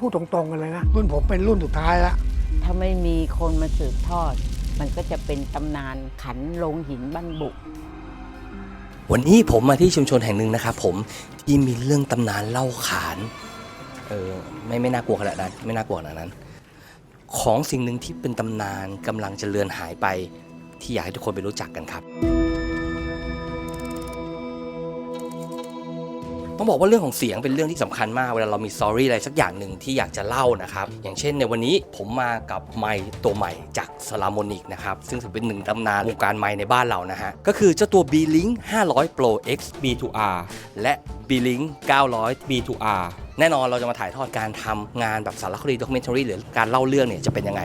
พูดตรงๆกันเลยนะ รุ่นผมเป็นรุ่นสุดท้ายแล้ว ถ้าไม่มีคนมาสืบทอด มันก็จะเป็นตำนานขันลงหินบ้านบุก วันนี้ผมมาที่ชุมชนแห่งหนึ่งนะครับผมที่มีเรื่องตำนานเล่าขาน เออไม่ไม่น่ากลัวขนาดนั้นไม่น่ากลัวขนาดนั้น ของสิ่งหนึ่งที่เป็นตำนานกำลังจะเลือนหายไป ที่อยากให้ทุกคนไปรู้จักกันครับ ต้องบอกว่าเรื่องของเสียงเป็นเรื่องที่สำคัญมากเวลาเรามีสตอรี่อะไรสักอย่างหนึ่งที่อยากจะเล่านะครับ อย่างเช่นในวันนี้ผมมากับไมค์ตัวใหม่จากสลามอนิกนะครับ ซึ่งถือเป็นหนึ่งตำนานวงการไมค์ในบ้านเรานะฮะ ก็คือเจ้าตัว B-Link 500 Pro X B2R และ B-Link 900 B2R แน่นอนเราจะมาถ่ายทอดการทำงานแบบสารคดีด็อกเมนทารีหรือการเล่าเรื่องเนี่ยจะเป็นยังไง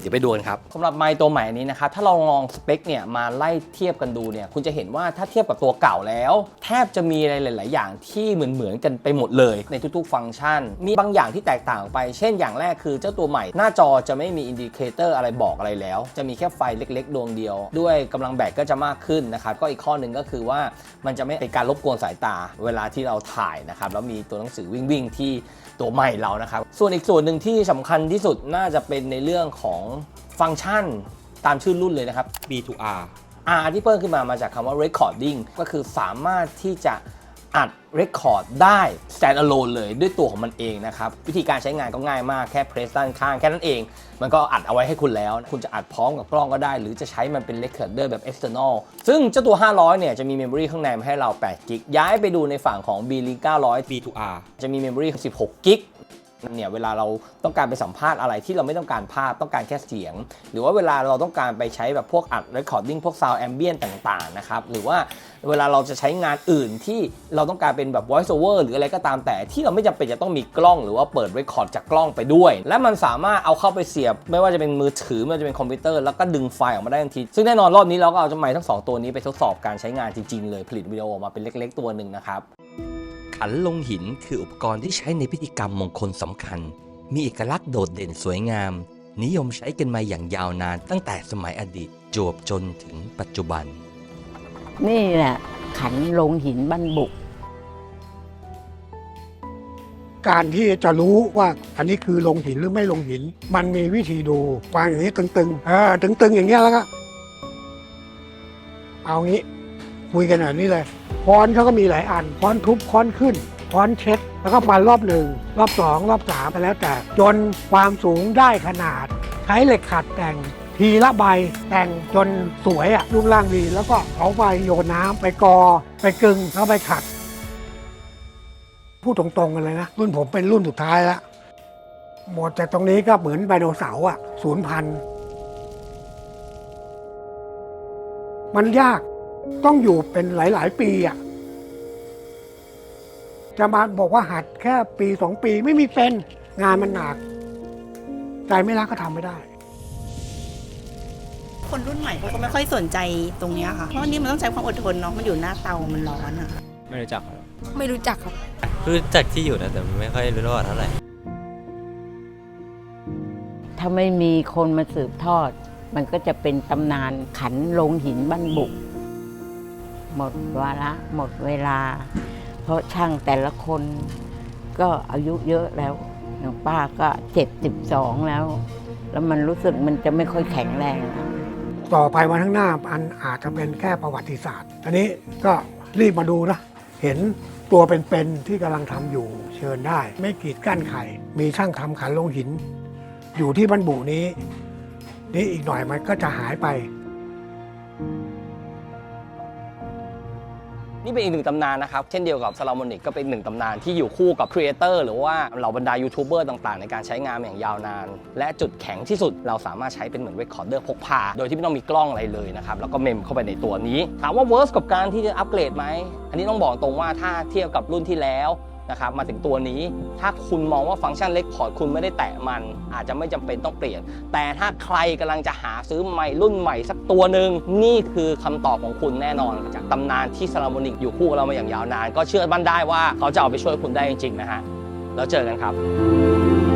เดี๋ยวไปดูกันครับสำหรับไมค์ตัวใหม่นี้นะครับถ้าเราลองสเปคเนี่ยมาไล่เทียบกันดูเนี่ยคุณจะเห็นว่าถ้าเทียบกับตัวเก่าแล้ว แทบจะมีอะไรหลาย ๆ อย่างที่เหมือนเหมือนๆกันไปหมดเลย ในทุก ๆ ฟังก์ชัน มีบางอย่างที่แตกต่างไป เช่นอย่างแรกคือเจ้าตัวใหม่ หน้าจอจะไม่มีอินดิเคเตอร์อะไรบอกอะไรแล้ว จะมีแค่ไฟเล็ก ๆ ดวงเดียว ด้วยกำลังแบตก็จะมากขึ้นนะครับก็อีกข้อหนึ่งก็คือว่ามันจะไม่เป็นการรบกวนสายตา เวลาที่เราถ่ายนะครับแล้วมีตัวหนังสือวิ่งๆที่ตัวใหม่เรานะครับส่วนอีกส่วนหนึ่งที่สำคัญที่สุดน่าจะเป็นในเรื่องของ ฟังก์ชันตามชื่อรุ่นเลยนะครับ B2R R ที่เพิ่มขึ้นมามาจากคำว่า recording ก็คือสามารถที่จะอัด record ได้ stand alone เลยด้วยตัวของมันเองนะครับ วิธีการใช้งานก็ง่ายมากแค่ press ด้านข้างแค่นั้นเอง มันก็อัดเอาไว้ให้คุณแล้ว คุณจะอัดพร้อมกับกล้องก็ได้ หรือจะใช้มันเป็น recorder แบบ external ซึ่งเจ้าตัว 500 เนี่ยจะมี memory ข้างในมาให้เรา8 g b ย้ายไปดูในฝั่งของ B-Link 900 B2R จะมี memory 16 g b เนี่ยเวลาเราต้องการไปสัมภาษณ์อะไรที่เราไม่ต้องการภาพต้องการแค่เสียง หรือว่าเวลาเราต้องการไปใช้แบบพวกอัด recording พวก sound ambient ต่างๆนะครับหรือว่าเวลาเราจะใช้งานอื่นที่เราต้องการเป็นแบบ voice over หรืออะไรก็ตามแต่ที่เราไม่จำเป็นจะต้องมีกล้อง หรือว่าเปิด record จากกล้องไปด้วย และมันสามารถเอาเข้าไปเสียบ ไม่ว่าจะเป็นมือถือไม่ว่าจะเป็นคอมพิวเตอร์แล้วก็ดึงไฟล์ออกมาได้ทันที ซึ่งแน่นอนรอบนี้เราก็เอาจไมค์ทั้งสองตัวนี้ไปทดสอบการใช้งานจริงๆเลยผลิตวิดีโอออกมาเป็นเล็ก ๆ ตัวหนึ่งนะครับ ขันลงหินคืออุปกรณ์ที่ใช้ในพิธีกรรมมงคลสำคัญ มีเอกลักษณ์โดดเด่นสวยงาม นิยมใช้กันมาอย่างยาวนานตั้งแต่สมัยอดีตจวบจนถึงปัจจุบัน นี่แหละขันลงหินบ้านบุก การที่จะรู้ว่าอันนี้คือลงหินหรือไม่ลงหิน มันมีวิธีดูวางอย่างนี้ตึงๆเออตึงๆอย่างเงี้ยแล้วก็เอางี้ คุยกันแบบนี้เลยค้อนเขาก็มีหลายอันค้อนทุบค้อนขึ้นค้อนเช็ด แล้วก็มารอบหนึ่งรอบสองรอบสามไปแล้วแต่ จนความสูงได้ขนาด ใช้เหล็กขัดแต่งทีละใบแต่งจนสวยอะรูปร่างดีแล้วก็เอาไปโยนน้ำไปกอ ไปกึงแล้วไปขัด พูดตรงๆกันเลยนะ รุ่นผมเป็นรุ่นสุดท้ายแล้วหมดจากตรงนี้ก็เหมือนไดโนเสาร์อะศูนย์พัน มันยาก ต้องอยู่เป็นหลาย ๆ ปีอะจะมาบอกว่าหัดแค่ปีสองปีไม่มีเป็นงานมันหนัก ใจไม่รักก็ทำไม่ได้ คนรุ่นใหม่เขาก็ไม่ค่อยสนใจตรงเนี้ยค่ะ เพราะอันนี้มันต้องใช้ความอดทนเนาะมันอยู่หน้าเตามันร้อนอะไม่รู้จักครับไม่รู้จักครับ รู้จักที่อยู่นะแต่ไม่ค่อยรู้ประวัติเท่าไหร่ ถ้าไม่มีคนมาสืบทอด มันก็จะเป็นตำนานขันลงหินบ้านบุก หมดวาระหมดเวลา เพราะช่างแต่ละคนก็อายุเยอะแล้วอย่างป้าก็เจ็ดสิบสองแล้ว แล้วมันรู้สึกมันจะไม่ค่อยแข็งแรงนะต่อไปวันข้างหน้าอันอาจจะเป็นแค่ประวัติศาสตร์อันนี้ก็รีบมาดูนะ เห็นตัวเป็นๆที่กำลังทำอยู่เชิญได้ ไม่กีดกั้นไข่มีช่างทำขันลงหิน อยู่ที่บ้านบุนี้ นี่อีกหน่อยมันก็จะหายไป นี่เป็นอีกหนึ่งตำนานนะครับ เช่นเดียวกับซาลามอนิกก็เป็นหนึ่งตำนานที่อยู่คู่กับครีเอเตอร์หรือว่าเหล่าบรรดายูทูบเบอร์ต่างๆ ในการใช้งานอย่างยาวนาน และจุดแข็งที่สุดเราสามารถใช้เป็นเหมือนเรคคอร์เดอร์พกพา โดยที่ไม่ต้องมีกล้องอะไรเลยนะครับ แล้วก็เมมเข้าไปในตัวนี้ ถามว่าเวิร์สกับการที่จะอัปเกรดไหมอันนี้ต้องบอกตรงว่าถ้าเทียบกับรุ่นที่แล้ว นะครับมาถึงตัวนี้ ถ้าคุณมองว่าฟังก์ชันเล็กพอร์ตคุณไม่ได้แตะมัน อาจจะไม่จำเป็นต้องเปลี่ยน แต่ถ้าใครกำลังจะหาซื้อใหม่รุ่นใหม่สักตัวหนึ่งนี่คือคำตอบของคุณแน่นอน จากตำนานที่ซาลามอนิกอยู่คู่กับเรามาอย่างยาวนาน ก็เชื่อมั่นได้ว่าเขาจะเอาไปช่วยคุณได้จริงๆนะฮะแล้วเจอกันครับ